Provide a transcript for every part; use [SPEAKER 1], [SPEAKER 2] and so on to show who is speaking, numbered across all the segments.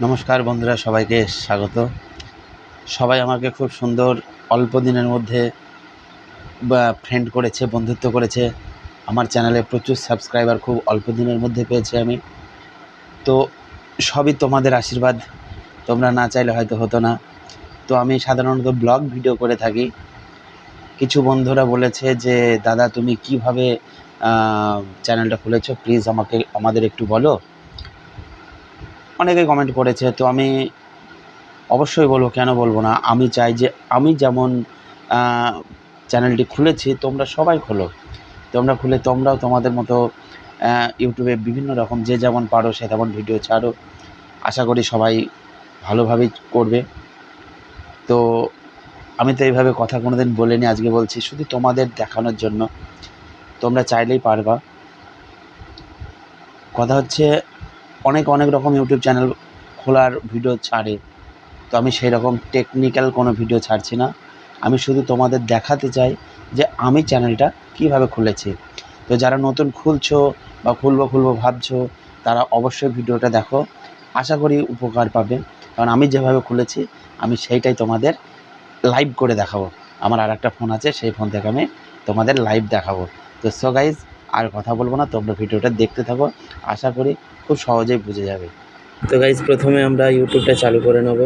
[SPEAKER 1] নমস্কার বন্ধুরা, সবাইকে স্বাগত। সবাই আমাকে খুব সুন্দর অল্প দিনের মধ্যে ফ্রেন্ড করেছে, বন্ধুত্ব করেছে। আমার চ্যানেলে প্রচুর সাবস্ক্রাইবার খুব অল্প দিনের মধ্যে পেয়েছি আমি। তো, সবই তোমাদের আশীর্বাদ। তোমরা না চাইলে হয়তো হতো না। তো, আমি সাধারণত ব্লগ ভিডিও করে থাকি। কিছু বন্ধুরা বলেছে যে, দাদা, তুমি কীভাবে চ্যানেলটা খুলেছো? প্লিজ আমাকে, আমাদের একটু বলো। অনেকে কমেন্ট করেছে, তো আমি অবশ্যই বলব, কেন বলব না? আমি চাই যে, আমি যেমন চ্যানেলটি খুলেছি, তোমরা সবাই খোলো। তোমরা খুলে, তোমরাও তোমাদের মতো ইউটিউবে বিভিন্ন রকম যে যেমন পারো, সে তেমন ভিডিও ছাড়ো। আশা করি সবাই ভালোভাবেই করবে। তো আমি তো এইভাবে কথা কোনো দিন বলিনি, আজকে বলছি শুধু তোমাদের দেখানোর জন্য। তোমরা চাইলেই পারবা। কথা হচ্ছে অনেক অনেক রকম ইউটিউব চ্যানেল খোলার ভিডিও ছাড়ে। তো আমি সেই রকম টেকনিক্যাল কোনো ভিডিও ছাড়ছি না। আমি শুধু তোমাদের দেখাতে চাই যে আমি চ্যানেলটা কীভাবে খুলেছি। তো যারা নতুন খুলছো বা খুলবো খুলবো ভাবছ, তারা অবশ্যই ভিডিওটা দেখো। আশা করি উপকার পাবে। কারণ আমি যেভাবে খুলেছি, আমি সেইটাই তোমাদের লাইভ করে দেখাবো। আমার আর একটা ফোন আছে, সেই ফোন থেকে আমি তোমাদের লাইভ দেখাবো। তো সো গাইজ আর কথা বলব না, তোমরা ভিডিওটা দেখতে থাকো। আশা করি খুব সহজেই বুঝে যাবে। তো গাইজ প্রথমে আমরা ইউটিউবটা চালু করে নেব।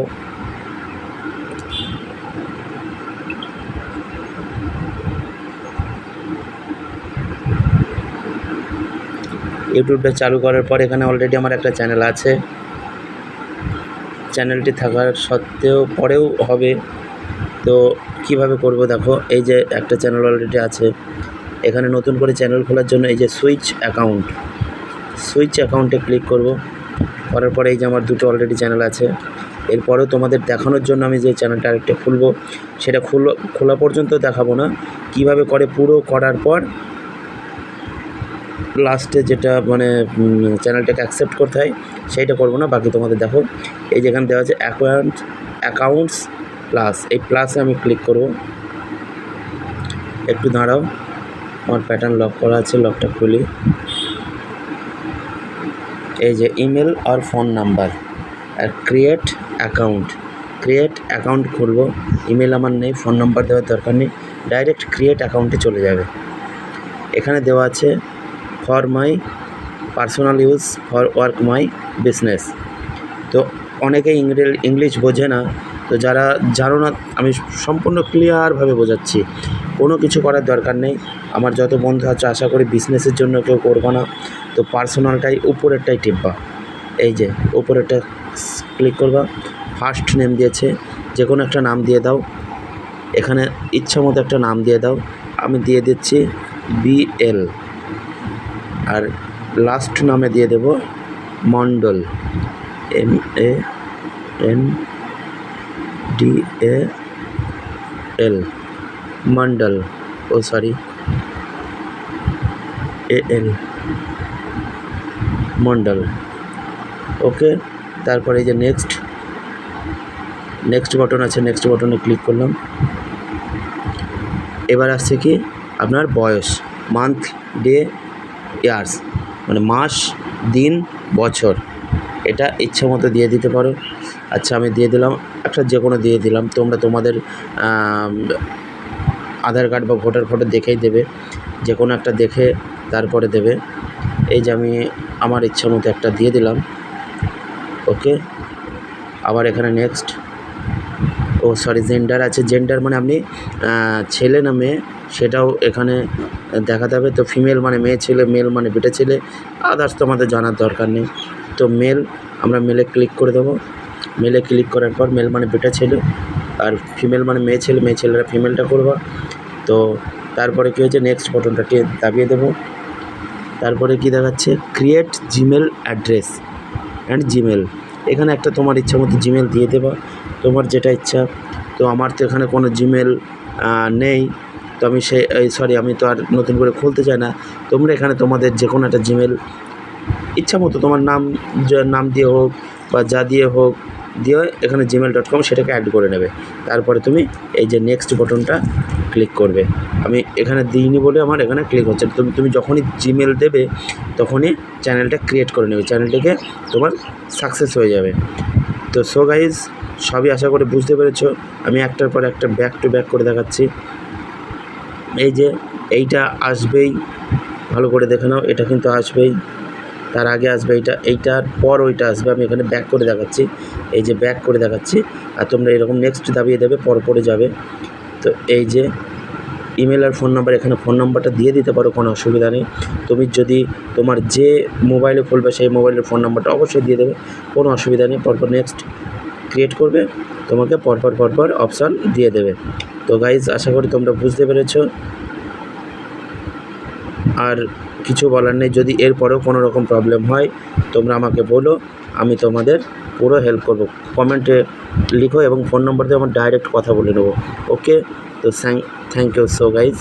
[SPEAKER 1] ইউটিউবটা চালু করার পর এখানে অলরেডি আমার একটা চ্যানেল আছে। চ্যানেলটি থাকার সত্ত্বেও পরেও হবে। তো কীভাবে করব দেখো, এই যে একটা চ্যানেল অলরেডি আছে। এখানে নতুন করে চ্যানেল খোলার জন্য এই যে সুইচ অ্যাকাউন্ট সুইচ অ্যাকাউন্টে ক্লিক করব। করার পরে এই যে আমার দুটো অলরেডি চ্যানেল আছে। এরপরেও তোমাদের দেখানোর জন্য আমি যে চ্যানেলটা আরেকটা খুলবো, সেটা খুলো, খোলা পর্যন্ত দেখাবো না। কীভাবে করে পুরো করার পর লাস্টে যেটা মানে চ্যানেলটাকে অ্যাকসেপ্ট করতে হয়, সেইটা করব না, বাকি তোমাদের দেখো। এই যেখানে দেওয়া আছে অ্যাকাউন্ট অ্যাকাউন্টস প্লাস এই প্লাসে আমি ক্লিক করব। একটু দাঁড়াও, আমার প্যাটার্ন লক করা আছে লকটা খুলি। এই যে ইমেল আর ফোন নাম্বার আর ক্রিয়েট অ্যাকাউন্ট ক্রিয়েট অ্যাকাউন্ট খুলবো। ইমেল আমার নেই ফোন নাম্বার দেওয়ার দরকার নেই। ডাইরেক্ট ক্রিয়েট অ্যাকাউন্টে চলে যাবে। এখানে দেওয়া আছে for my personal use for work my business তো অনেকে ইংলিশ বোঝে না। তো যারা জানো না, আমি সম্পূর্ণ ক্লিয়ারভাবে বোঝাচ্ছি। কোনো কিছু করার দরকার নেই। আমার যত বন্ধু আছে, আশা করি বিজনেসের জন্য কেউ করব না। তো পার্সোনালটাই উপরেরটাই টিপবা। এই যে, উপরেরটা ক্লিক করবা। ফার্স্ট নেম দিয়েছে যে কোনো একটা নাম দিয়ে দাও। এখানে ইচ্ছা মতো একটা নাম দিয়ে দাও। আমি দিয়ে দিচ্ছি বিএল আর লাস্ট নামে দিয়ে Deb Mondal M A N D A L Mondal, O sorry A L Mondal. Okay তারপরে যে নেক্সট নেক্সট বাটন আছে নেক্সট বাটনে ক্লিক করলাম। এবার আসছে কি? আপনার বয়স মান্থ ডে ইয়ার্স মানে মাস, দিন, বছর। এটা ইচ্ছে মতো দিয়ে দিতে পারো। আচ্ছা আমি দিয়ে দিলাম, একটা যে কোনো দিয়ে দিলাম। তোমরা তোমাদের আধার কার্ড বা ভোটার ফটো দেখেই দেবে, যে কোনো একটা দেখে তারপরে দেবে। এই যে আমি আমার ইচ্ছা মতো একটা দিয়ে দিলাম। ওকে, আবার এখানে নেক্সট ও সরি জেন্ডার আছে। জেন্ডার মানে আপনি ছেলে না মেয়ে, সেটাও এখানে দেখাতে হবে। তো ফিমেল মানে মেয়ে ছেলে মেল মানে বেটে ছেলে আদার্স তো আমাদের জানার দরকার নেই। তো মেল আমরা মেলে ক্লিক করে দেবো। মেলে ক্লিক করার পর মেল মানে বেটা ছেলে, আর ফিমেল মানে মেয়ে ছেলে, মেয়ে ছেলেরা ফিমেলটা করবা। তো তারপরে কী হয়েছে? নেক্সট বটনটাকে দাবিয়ে দেবো। তারপরে কি দেখাচ্ছে? Create Gmail address and Gmail এখানে একটা তোমার ইচ্ছা মতো জিমেল দিয়ে দেবা। তোমার যেটা ইচ্ছা। তো আমার তো এখানে কোনো জিমেল নেই। তো আমি সে সরি আমি তো আর নতুন করে খুলতে চাই না। তোমরা এখানে তোমাদের যে কোনো একটা জিমেল ইচ্ছা মতো তোমার নাম নাম দিয়ে হোক বা যা দিয়ে হোক দিয়ে এখানে জিমেল ডট কম সেটাকে অ্যাড করে নেবে। তারপরে তুমি এই যে নেক্সট বটনটা ক্লিক করবে। আমি এখানে দিইনি বলে আমার এখানে ক্লিক হচ্ছে তুমি তুমি যখনই জিমেল দেবে, তখনই চ্যানেলটা ক্রিয়েট করে নেবে। চ্যানেলটিকে তোমার সাকসেস হয়ে যাবে। তো সো গাইজ সবই আশা করি বুঝতে পেরেছ। আমি একটার পর একটা ব্যাক টু ব্যাক করে দেখাচ্ছি। এই যে এইটা আসবেই। ভালো করে দেখে নাও, এটা কিন্তু আসবেই। তার আগে আসবে এইটা, এইটার পর ওইটা আসবে। আমি এখানে ব্যাক করে দেখাচ্ছি। এই যে ব্যাক করে দেখাচ্ছি। আর তোমরা এরকম নেক্সট দাবিয়ে দেবে পর পরে যাবে। তো এই যে ইমেল আর ফোন নাম্বার এখানে ফোন নাম্বারটা দিয়ে দিতে পারো, কোনো অসুবিধা নেই। তুমি যদি তোমার যে মোবাইলে খুলবে, সেই মোবাইলের ফোন নাম্বারটা অবশ্যই দিয়ে দেবে, কোনো অসুবিধা নেই। পরপর নেক্সট ক্রিয়েট করবে, তোমাকে পরপর পরপর অপশান দিয়ে দেবে। তো গাইজ আশা করি তোমরা বুঝতে পেরেছ। আর কিছু বলার নেই। যদি এরপরেও কোনো রকম প্রবলেম হয়, তোমরা আমাকে বলো, আমি তোমাদের পুরো হেল্প করব। কমেন্টে লিখো এবং ফোন নম্বর দিয়ে আমার ডাইরেক্ট কথা বলে নেব। ওকে তো থ্যাংক ইউ সো গাইজ